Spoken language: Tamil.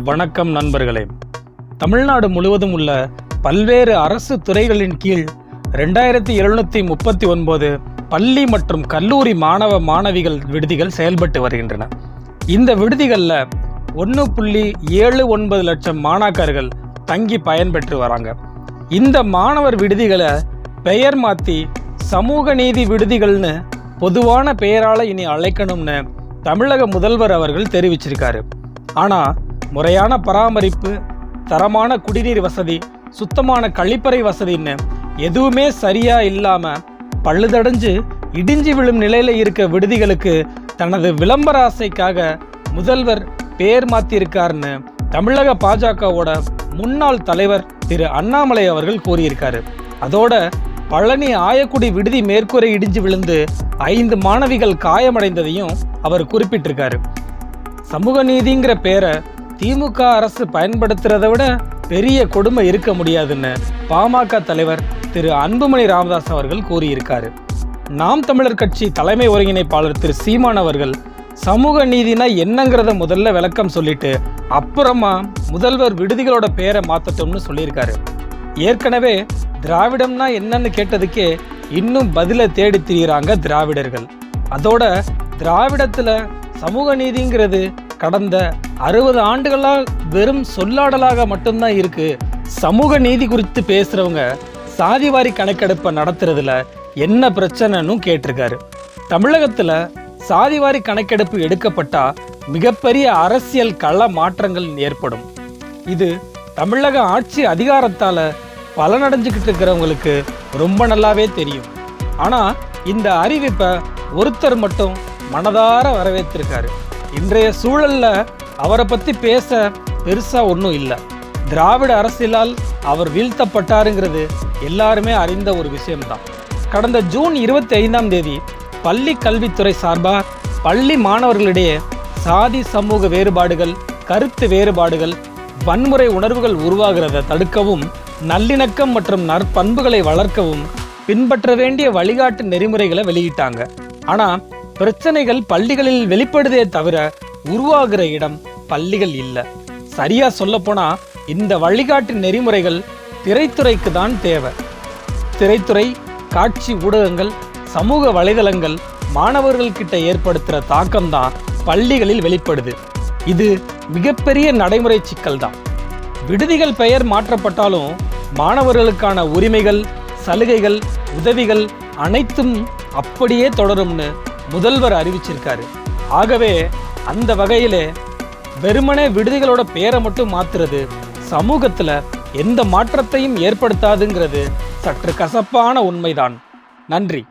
வணக்கம் நண்பர்களே. தமிழ்நாடு முழுவதும் உள்ள பல்வேறு அரசு துறைகளின் கீழ் ரெண்டாயிரத்தி எழுநூற்றி முப்பத்தி ஒன்பது பள்ளி மற்றும் கல்லூரி மாணவ மாணவிகள் விடுதிகள் செயல்பட்டு வருகின்றன. இந்த விடுதிகளில் ஒன்று புள்ளி ஏழு ஒன்பது லட்சம் மாணாக்கர்கள் தங்கி பயன்பெற்று வராங்க. இந்த மாணவர் விடுதிகளை பெயர் மாற்றி சமூக நீதி விடுதிகள்னு பொதுவான பெயரால் இனி அழைக்கணும்னு தமிழக முதல்வர் அவர்கள் தெரிவிச்சிருக்காரு. ஆனால் முறையான பராமரிப்பு தரமான குடிநீர் வசதி சுத்தமான கழிப்பறை வசதின்னு எதுவுமே சரியா இல்லாம பழுதடைஞ்சு இடிஞ்சு விழும் நிலையில இருக்க விடுதிகளுக்கு தனது விளம்பர ஆசைக்காக முதல்வர் பேர் மாத்திருக்காருன்னு தமிழக பாஜகவோட முன்னாள் தலைவர் திரு அண்ணாமலை அவர்கள் கூறியிருக்காரு. அதோட பழனி ஆயக்குடி விடுதி மேற்கூரை இடிஞ்சு விழுந்து ஐந்து மாணவிகள் காயமடைந்ததையும் அவர் குறிப்பிட்டிருக்காரு. சமூக நீதிங்கிற பேரை திமுக அரசு பயன்படுத்துறதை விட பெரிய கொடுமை இருக்க முடியாதுன்னு பாமக தலைவர் திரு அன்புமணி ராமதாஸ் அவர்கள் கூறியிருக்காரு. நாம் தமிழர் கட்சி தலைமை ஒருங்கிணைப்பாளர் திரு சீமான் அவர்கள் சமூக நீதினா என்னங்கிறத முதல்ல விளக்கம் சொல்லிட்டு அப்புறமா முதல்வர் விடுதிகளோட பேரை மாத்தட்டும்னு சொல்லியிருக்காரு. ஏற்கனவே திராவிடம்னா என்னன்னு கேட்டதுக்கே இன்னும் பதிலை தேடி திரியிறாங்க திராவிடர்கள். அதோட திராவிடத்துல சமூக நீதிங்கிறது கடந்த அறுபது ஆண்டுகளாக வெறும் சொல்லாடலாக மட்டும்தான் இருக்குது சமூக நீதி குறித்து பேசுகிறவங்க சாதிவாரி கணக்கெடுப்பை நடத்துறதுல என்ன பிரச்சனைன்னு கேட்டிருக்காரு. தமிழகத்தில் சாதிவாரி கணக்கெடுப்பு எடுக்கப்பட்டால் மிகப்பெரிய அரசியல் கள மாற்றங்கள் ஏற்படும். இது தமிழக ஆட்சி அதிகாரத்தால் பலனடைஞ்சுக்கிட்டு இருக்கிறவங்களுக்கு ரொம்ப நல்லாவே தெரியும். ஆனால் இந்த அறிவிப்பை ஒருத்தர் மட்டும் மனதார வரவேற்றிருக்காரு. இன்றைய சூழலில் அவரை பற்றி பேச பெருசாக ஒன்றும் இல்லை. திராவிட அரசியலால் அவர் வீழ்த்தப்பட்டாருங்கிறது எல்லாருமே அறிந்த ஒரு விஷயம்தான். கடந்த ஜூன் இருபத்தி ஐந்தாம் தேதி பள்ளி கல்வித்துறை சார்பாக பள்ளி மாணவர்களிடையே சாதி சமூக வேறுபாடுகள் கருத்து வேறுபாடுகள் வன்முறை உணர்வுகள் உருவாகிறத தடுக்கவும் நல்லிணக்கம் மற்றும் நற்பண்புகளை வளர்க்கவும் பின்பற்ற வேண்டிய வழிகாட்டு நெறிமுறைகளை வெளியிட்டாங்க. ஆனால் பிரச்சனைகள் பள்ளிகளில் வெளிப்படுதே தவிர உருவாகிற இடம் பள்ளிகள் இல்லை. சரியா சொல்லப்போனா இந்த வழிகாட்டு நெறிமுறைகள் திரைத்துறைக்கு தான் தேவை. திரைத்துறை காட்சி ஊடகங்கள் சமூக வலைதளங்கள் மாணவர்கள் கிட்ட ஏற்படுத்துகிற தாக்கம் தான் பள்ளிகளில் வெளிப்படுது. இது மிகப்பெரிய நடைமுறை சிக்கல் தான். விடுதிகள் பெயர் மாற்றப்பட்டாலும் மாணவர்களுக்கான உரிமைகள் சலுகைகள் உதவிகள் அனைத்தும் அப்படியே தொடரும்னு முதல்வர் அறிவிச்சிருக்காரு. ஆகவே அந்த வகையிலே வெறுமனே விடுதிகளோட பேரை மட்டும் மாத்துறது. சமூகத்துல எந்த மாற்றத்தையும் ஏற்படுத்தாதுங்கிறது சற்று கசப்பான உண்மைதான். நன்றி.